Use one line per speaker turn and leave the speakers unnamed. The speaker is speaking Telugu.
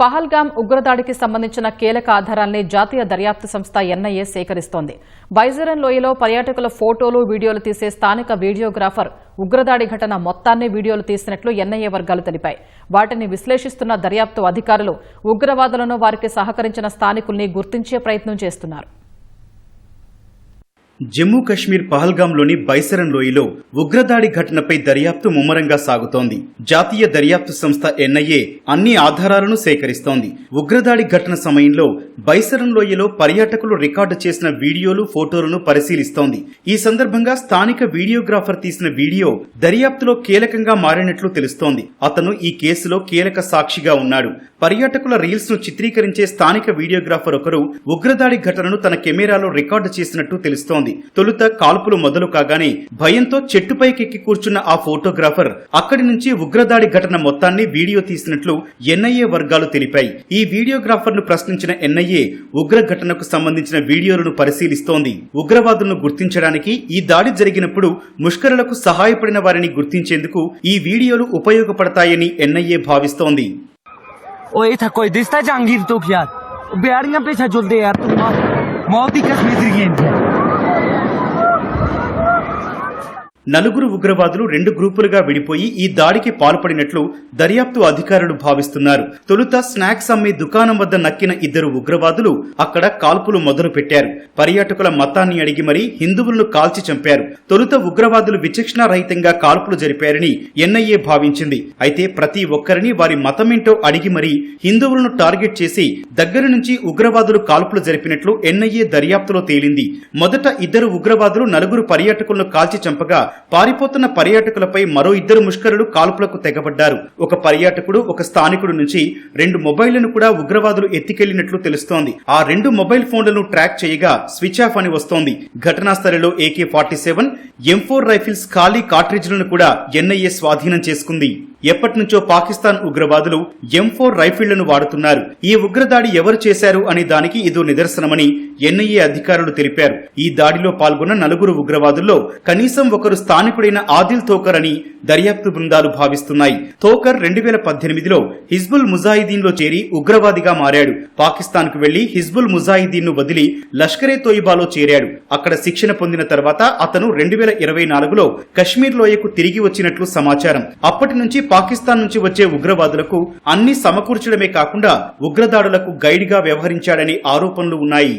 పహల్గామ్ ఉగ్రదాడికి సంబంధించిన కీలక ఆధారాల్ని జాతీయ దర్యాప్తు సంస్థ ఎన్ఐఏ సేకరిస్తోంది. బైజరన్ లోయలో పర్యాటకుల ఫోటోలు వీడియోలు తీసే స్థానిక వీడియోగ్రాఫర్ ఉగ్రదాడి ఘటన మొత్తాన్ని వీడియోలు తీసినట్లు ఎన్ఐఏ వర్గాలు తెలిపాయి. వాటిని విశ్లేషిస్తున్న దర్యాప్తు అధికారులు ఉగ్రవాదులను వారికి సహకరించిన స్థానికుల్ని గుర్తించే ప్రయత్నం చేస్తున్నారు.
జమ్మూ కశ్మీర్ పహల్గాంలోని బైసరన్ లోయలో ఉగ్రదాడి ఘటనపై దర్యాప్తు ముమ్మరంగా సాగుతోంది. జాతీయ దర్యాప్తు సంస్థ ఎన్ఐఏ అన్ని ఆధారాలను సేకరిస్తోంది. ఉగ్రదాడి ఘటన సమయంలో బైసరన్ లోయలో పర్యాటకులు రికార్డు చేసిన వీడియోలు ఫోటోలను పరిశీలిస్తోంది. ఈ సందర్భంగా స్థానిక వీడియోగ్రాఫర్ తీసిన వీడియో దర్యాప్తులో కీలకంగా మారినట్లు తెలుస్తోంది. అతను ఈ కేసులో కీలక సాక్షిగా ఉన్నాడు. పర్యాటకుల రీల్స్ను చిత్రీకరించే స్థానిక వీడియోగ్రాఫర్ ఒకరు ఉగ్రదాడి ఘటనను తన కెమెరాలో రికార్డు చేసినట్టు తెలుస్తోంది. తొలుత కాల్పులు మొదలు కాగానే భయంతో చెట్టుపైకెక్కి కూర్చున్న ఆ ఫోటోగ్రాఫర్ అక్కడి నుంచి ఉగ్రదాడి ఘటన మొత్తాన్ని వీడియో తీసినట్లు ఎన్ఐఏ వర్గాలు తెలిపాయి ఈ వీడియోగ్రాఫర్ ను ప్రశ్నించిన ఎన్ఐఏ ఉగ్ర ఘటనకు సంబంధించిన వీడియోలను పరిశీలిస్తోంది ఉగ్రవాదులను గుర్తించడానికి ఈ దాడి జరిగినప్పుడు ముష్కరులకు సహాయపడిన వారిని గుర్తించేందుకు ఈ వీడియోలు ఉపయోగపడతాయని ఎన్ఐఏ భావిస్తోంది
ओ ये था कोई दिसता जहांगीर तो यार बिहारियां पीछे चलते यार तुम मौत ही कश्मीर
నలుగురు ఉగ్రవాదులు రెండు గ్రూపులుగా విడిపోయి ఈ దాడికి పాల్పడినట్లు దర్యాప్తు అధికారులు భావిస్తున్నారు. తొలుత స్నాక్స్ అమ్మే దుకాణం వద్ద నక్కిన ఇద్దరు ఉగ్రవాదులు అక్కడ కాల్పులు మొదలు పెట్టారు పర్యాటకుల మతాన్ని అడిగి మరీ హిందువులను కాల్చి చంపారు. తొలుత ఉగ్రవాదులు విచక్షణారహితంగా కాల్పులు జరిపారని ఎన్ఐఏ భావించింది. అయితే ప్రతి ఒక్కరిని వారి మతమేంటో అడిగి మరీ హిందువులను టార్గెట్ చేసి దగ్గర నుంచి ఉగ్రవాదులు కాల్పులు జరిపినట్లు ఎన్ఐఏ దర్యాప్తులో తేలింది. మొదట ఇద్దరు ఉగ్రవాదులు నలుగురు పర్యాటకులను కాల్చి చంపగా పారిపోతున్న పర్యాటకులపై మరో ఇద్దరు ముష్కరులు కాల్పులకు తెగబడ్డారు. ఒక పర్యాటకుడు ఒక స్థానికుడు నుంచి రెండు మొబైళ్ళను కూడా ఉగ్రవాదులు ఎత్తికెళ్ళినట్లు తెలుస్తోంది. ఆ రెండు మొబైల్ ఫోన్లను ట్రాక్ చేయగా స్విచ్ ఆఫ్ అని వస్తోంది. ఘటనా స్థలిలో AK forty seven M four rifles ఖాళీ కార్ట్రిడ్జ్లను కూడా ఎన్ఐఏ స్వాధీనం చేసుకుంది. ఎప్పటి నుంచో పాకిస్తాన్ ఉగ్రవాదులు ఎం ఫోర్ రైఫిళ్ళను వాడుతున్నారు. ఈ ఉగ్రదాడి ఎవరు చేశారు అనే దానికి ఇదో నిదర్శనమని ఎన్ఐఏ అధికారులు తెలిపారు. ఈ దాడిలో పాల్గొన్న నలుగురు ఉగ్రవాదుల్లో కనీసం ఒకరు స్థానికుడైన ఆదిల్ తోకర్ అని దర్యాప్తు బృందాలు భావిస్తున్నాయి. తోకర్ రెండు వేల పద్దెనిమిదిలో హిజ్బుల్ ముజాహిదీన్లో చేరి ఉగ్రవాదిగా మారాడు. పాకిస్తాన్కు వెళ్ళి హిజ్బుల్ ముజాయిదీన్ను వదిలి లష్కరే తోయిబాలో చేరాడు. అక్కడ శిక్షణ పొందిన తర్వాత అతను రెండు వేల ఇరవై నాలుగులో కశ్మీర్ లోయకు తిరిగి వచ్చినట్లు సమాచారం. అప్పటి నుంచి పాకిస్తాన్ నుంచి వచ్చే ఉగ్రవాదులకు అన్ని సమకూర్చడమే కాకుండా ఉగ్రదాడులకు గైడ్గా వ్యవహరించాడనే వ్యవహరించాడని ఆరోపణలు ఉన్నాయి.